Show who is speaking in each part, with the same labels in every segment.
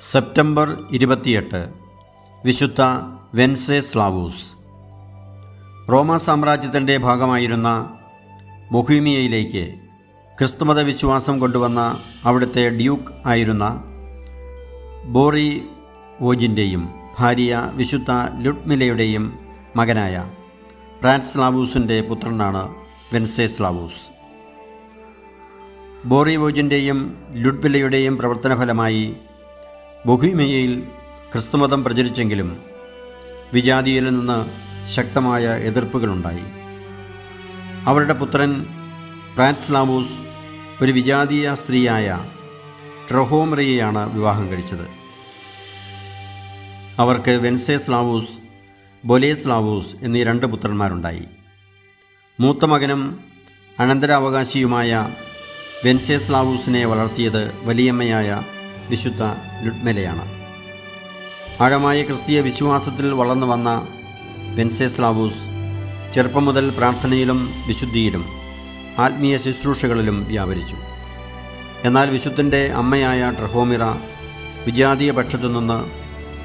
Speaker 1: September ഇരുപത്തിയെട്ട്. വിശുദ്ധ വെൻസേ സ്ലാവൂസ് റോമ സാമ്രാജ്യത്തിന്റെ ഭാഗമായിരുന്ന ബൊഹീമിയയിലേക്ക് ക്രിസ്തുമത വിശ്വാസം കൊണ്ടുവന്ന അവിടുത്തെ ഡ്യൂക്ക് ആയിരുന്ന ബോറി വോജിന്റെയും ഭാര്യ വിശുദ്ധ ലുഡ്മിലയുടെയും മകനായ ഫ്രാൻസ് സ്ലാവൂസിന്റെ പുത്രനാണ് വെൻസേ സ്ലാവൂസ് ബോറിവോജിന്റെയും ലുഡ്വിലയുടെയും പ്രവർത്തനഫലമായി ബൊഹീമിയയിൽ ക്രിസ്തുമതം പ്രചരിച്ചെങ്കിലും വിജാതിയിൽ നിന്ന് ശക്തമായ എതിർപ്പുകളുണ്ടായി. അവരുടെ പുത്രൻ പ്രാൻസ്ലാവൂസ് ഒരു വിജാതീയ സ്ത്രീയായ ട്രഹോമറിയെയാണ് വിവാഹം കഴിച്ചത്. അവർക്ക് വെൻസേസ്ലാവൂസ് ബൊലേസ്ലാവൂസ് എന്നീ രണ്ട് പുത്രന്മാരുണ്ടായി. മൂത്ത മകനും അനന്തരാവകാശിയുമായ വെൻസേസ്ലാവൂസിനെ വളർത്തിയത് വലിയമ്മയായ വിശുദ്ധ ലുഡ്മെലയാണ് ആഴമായ ക്രിസ്തീയ വിശ്വാസത്തിൽ വളർന്നു വന്ന വെൻസേസ്ലാവൂസ് ചെറുപ്പം മുതൽ പ്രാർത്ഥനയിലും വിശുദ്ധിയിലും ആത്മീയ ശുശ്രൂഷകളിലും വ്യാപരിച്ചു. എന്നാൽ വിശുദ്ധന്റെ അമ്മയായ ട്രഹോമിറ വിജാതീയ പക്ഷത്തു നിന്ന്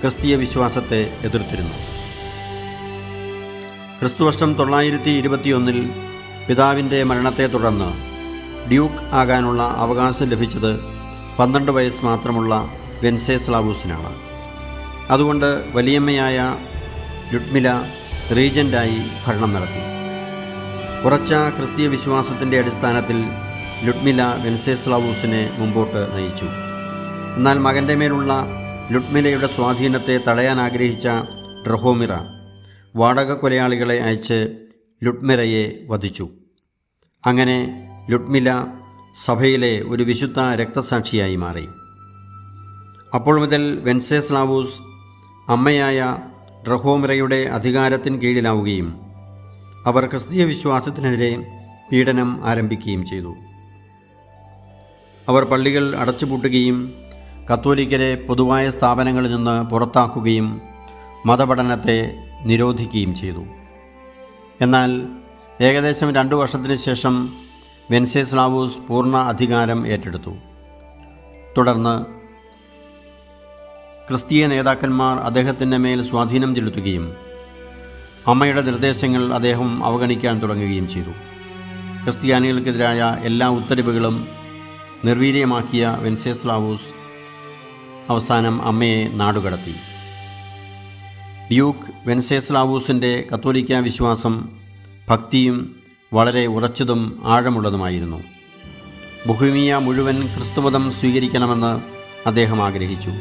Speaker 1: ക്രിസ്തീയ വിശ്വാസത്തെ എതിർത്തിരുന്നു. ക്രിസ്തുവർഷം തൊള്ളായിരത്തി ഇരുപത്തിയൊന്നിൽ പിതാവിന്റെ മരണത്തെ തുടർന്ന് ഡ്യൂക്ക് ആകാനുള്ള അവകാശം ലഭിച്ചത് പന്ത്രണ്ട് വയസ്സ് മാത്രമുള്ള വെൻസേസ്ലാവൂസിനാണ്. അതുകൊണ്ട് വലിയമ്മയായ ലുഡ്മില റീജന്റായി ഭരണം നടത്തി. ഉറച്ച ക്രിസ്തീയ വിശ്വാസത്തിന്റെ അടിസ്ഥാനത്തിൽ ലുഡ്മില വെൻസേസ്ലാവൂസിനെ മുമ്പോട്ട് നയിച്ചു. എന്നാൽ മകന്റെ മേലുള്ള ലുഡ്മിലയുടെ സ്വാധീനത്തെ തടയാൻ ആഗ്രഹിച്ച ഡ്രഹോമിറ വാടക കൊലയാളികളെ അയച്ച് ലുഡ്മിറയെ വധിച്ചു. അങ്ങനെ ലുഡ്മില സഭയിലെ ഒരു വിശുദ്ധ രക്തസാക്ഷിയായി മാറി. അപ്പോൾ മുതൽ വെൻസേസ്ലാവൂസ് അമ്മയായ ഡ്രഹോമിറയുടെ അധികാരത്തിന് കീഴിലാവുകയും അവർ ക്രിസ്തീയ വിശ്വാസത്തിനെതിരെ പീഡനം ആരംഭിക്കുകയും ചെയ്തു. അവർ പള്ളികൾ അടച്ചുപൂട്ടുകയും കത്തോലിക്കരെ പൊതുവായ സ്ഥാപനങ്ങളിൽ നിന്ന് പുറത്താക്കുകയും മതപഠനത്തെ നിരോധിക്കുകയും ചെയ്തു. എന്നാൽ ഏകദേശം രണ്ടു വർഷത്തിന് ശേഷം വെൻസേസ്ലാവൂസ് പൂർണ അധികാരം ഏറ്റെടുത്തു. തുടർന്ന് ക്രിസ്തീയ നേതാക്കന്മാർ അദ്ദേഹത്തിന്റെ മേൽ സ്വാധീനം ചെലുത്തുകയും അമ്മയുടെ നിർദ്ദേശങ്ങൾ അദ്ദേഹം അവഗണിക്കാൻ തുടങ്ങുകയും ചെയ്തു. ക്രിസ്ത്യാനികൾക്കെതിരായ എല്ലാ ഉത്തരവുകളും നിർവീര്യമാക്കിയ വെൻസേസ്ലാവൂസ് അവസാനം അമ്മയെ നാടുകടത്തി. ഡ്യൂക്ക് വെൻസേസ്ലാവൂസിന്റെ കത്തോലിക്ക വിശ്വാസം ഭക്തിയും വളരെ ഉറച്ചതും ആഴമുള്ളതുമായിരുന്നു. ബുഹിമിയ മുഴുവൻ ക്രിസ്തുമതം സ്വീകരിക്കണമെന്ന് അദ്ദേഹം ആഗ്രഹിച്ചു.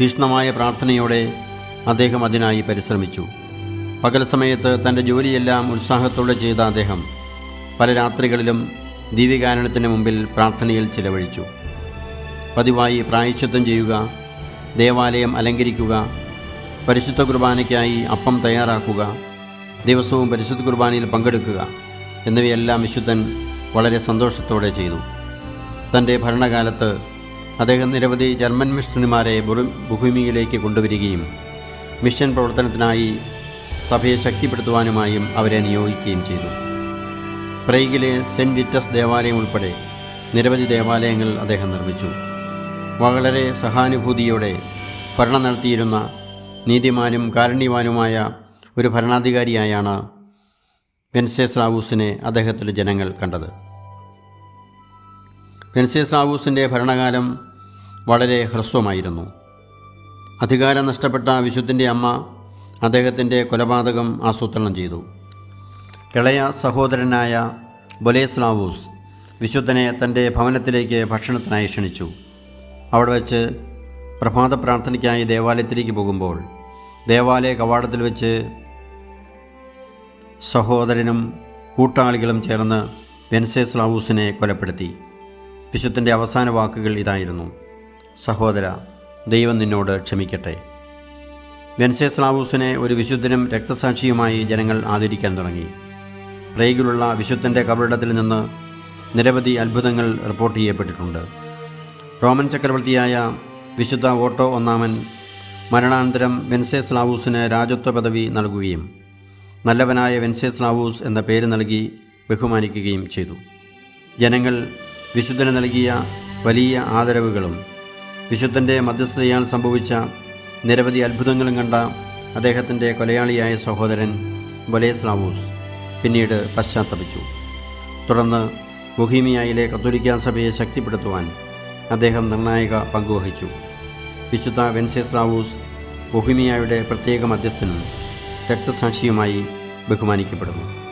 Speaker 1: തീഷ്ണമായ പ്രാർത്ഥനയോടെ അദ്ദേഹം അതിനായി പരിശ്രമിച്ചു. പകൽ സമയത്ത് തന്റെ ജോലിയെല്ലാം ഉത്സാഹത്തോടെ ചെയ്ത അദ്ദേഹം പല രാത്രികളിലും ദീപികാരണത്തിന് മുമ്പിൽ പ്രാർത്ഥനയിൽ ചിലവഴിച്ചു. പതിവായി പ്രായശ്ചിത്തം ചെയ്യുക ദേവാലയം അലങ്കരിക്കുക പരിശുദ്ധ കുർബാനയ്ക്കായി അപ്പം തയ്യാറാക്കുക ദിവസവും പരിശുദ്ധ കുർബാനയിൽ പങ്കെടുക്കുക എന്നിവയെല്ലാം വിശുദ്ധൻ വളരെ സന്തോഷത്തോടെ ചെയ്തു. തന്റെ ഭരണകാലത്ത് അദ്ദേഹം നിരവധി ജർമ്മൻ മിഷണറിമാരെ ഭൂമിയിലേക്ക് കൊണ്ടുവരികയും മിഷൻ പ്രവർത്തനത്തിനായി സഭയെ ശക്തിപ്പെടുത്തുവാനുമായും അവരെ നിയോഗിക്കുകയും ചെയ്തു. പ്രൈഗിലെ സെന്റ് വിറ്റസ് ദേവാലയം ഉൾപ്പെടെ നിരവധി ദേവാലയങ്ങൾ അദ്ദേഹം നിർമ്മിച്ചു. വളരെ സഹാനുഭൂതിയോടെ ഭരണം നടത്തിയിരുന്ന നീതിമാനും കാരുണ്യവാനുമായ ഒരു ഭരണാധികാരിയായാണ് വെൻസേസ്ലാവൂസിനെ അദ്ദേഹത്തിന്റെ ജനങ്ങൾ കണ്ടത്. വെൻസേസ്ലാവൂസിന്റെ ഭരണകാലം വളരെ ഹ്രസ്വമായിരുന്നു. അധികാരം നഷ്ടപ്പെട്ട വിശുദ്ധിന്റെ അമ്മ അദ്ദേഹത്തിന്റെ കൊലപാതകം ആസൂത്രണം ചെയ്തു. ഇളയ സഹോദരനായ ബൊലേസ് റാവൂസ് വിശുദ്ധനെ തന്റെ ഭവനത്തിലേക്ക് ഭക്ഷണത്തിനായി ക്ഷണിച്ചു. അവിടെ വെച്ച് പ്രഭാത പ്രാർത്ഥനയ്ക്കായി ദേവാലയത്തിലേക്ക് പോകുമ്പോൾ ദേവാലയ കവാടത്തിൽ വെച്ച് സഹോദരനും കൂട്ടാളികളും ചേർന്ന് വെൻസേസ്ലാവൂസിനെ കൊലപ്പെടുത്തി. വിശുദ്ധന്റെ അവസാന വാക്കുകൾ ഇതായിരുന്നു. സഹോദര ദൈവം നിന്നോട് ക്ഷമിക്കട്ടെ. വെൻസേസ്ലാവൂസിനെ ഒരു വിശുദ്ധനും രക്തസാക്ഷിയുമായി ജനങ്ങൾ ആദരിക്കാൻ തുടങ്ങി. പ്രേഗിലുള്ള വിശുദ്ധന്റെ കബറിടത്തിൽ നിന്ന് നിരവധി അത്ഭുതങ്ങൾ റിപ്പോർട്ട് ചെയ്യപ്പെട്ടിട്ടുണ്ട്. റോമൻ ചക്രവർത്തിയായ വിശുദ്ധ ഓട്ടോ ഒന്നാമൻ മരണാനന്തരം വെൻസേസ്ലാവൂസിന് രാജത്വ പദവി നൽകുകയും നല്ലവനായ വെൻസേസ്ലാവൂസ് എന്ന പേര് നൽകി ബഹുമാനിക്കുകയും ചെയ്തു. ജനങ്ങൾ വിശുദ്ധന് നൽകിയ വലിയ ആദരവുകളും വിശുദ്ധന്റെ മധ്യസ്ഥതയാൽ സംഭവിച്ച നിരവധി അത്ഭുതങ്ങളും കണ്ട അദ്ദേഹത്തിന്റെ കൊലയാളിയായ സഹോദരൻ ബൊലേസ്ലാവൂസ് പിന്നീട് പശ്ചാത്തപിച്ചു. തുടർന്ന് ബൊഹീമിയയിലെ കത്തോലിക്ക സഭയെ ശക്തിപ്പെടുത്തുവാൻ അദ്ദേഹം നിർണായക പങ്കുവഹിച്ചു. വിശുദ്ധ വെൻസേസ് റാവൂസ് ബൊഹീമിയയുടെ പ്രത്യേക മധ്യസ്ഥനും രക്തസാക്ഷിയുമായി ബഹുമാനിക്കപ്പെടുന്നു.